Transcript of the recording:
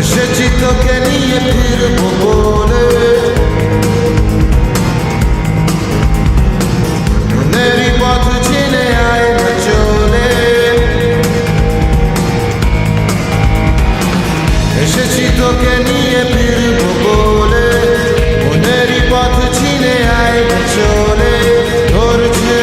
এসেছি তোকে নিয়ে ফিরবো বলে। মনেরই পথ ছিলে আয় না চলে। এসেছি তোকে নিয়ে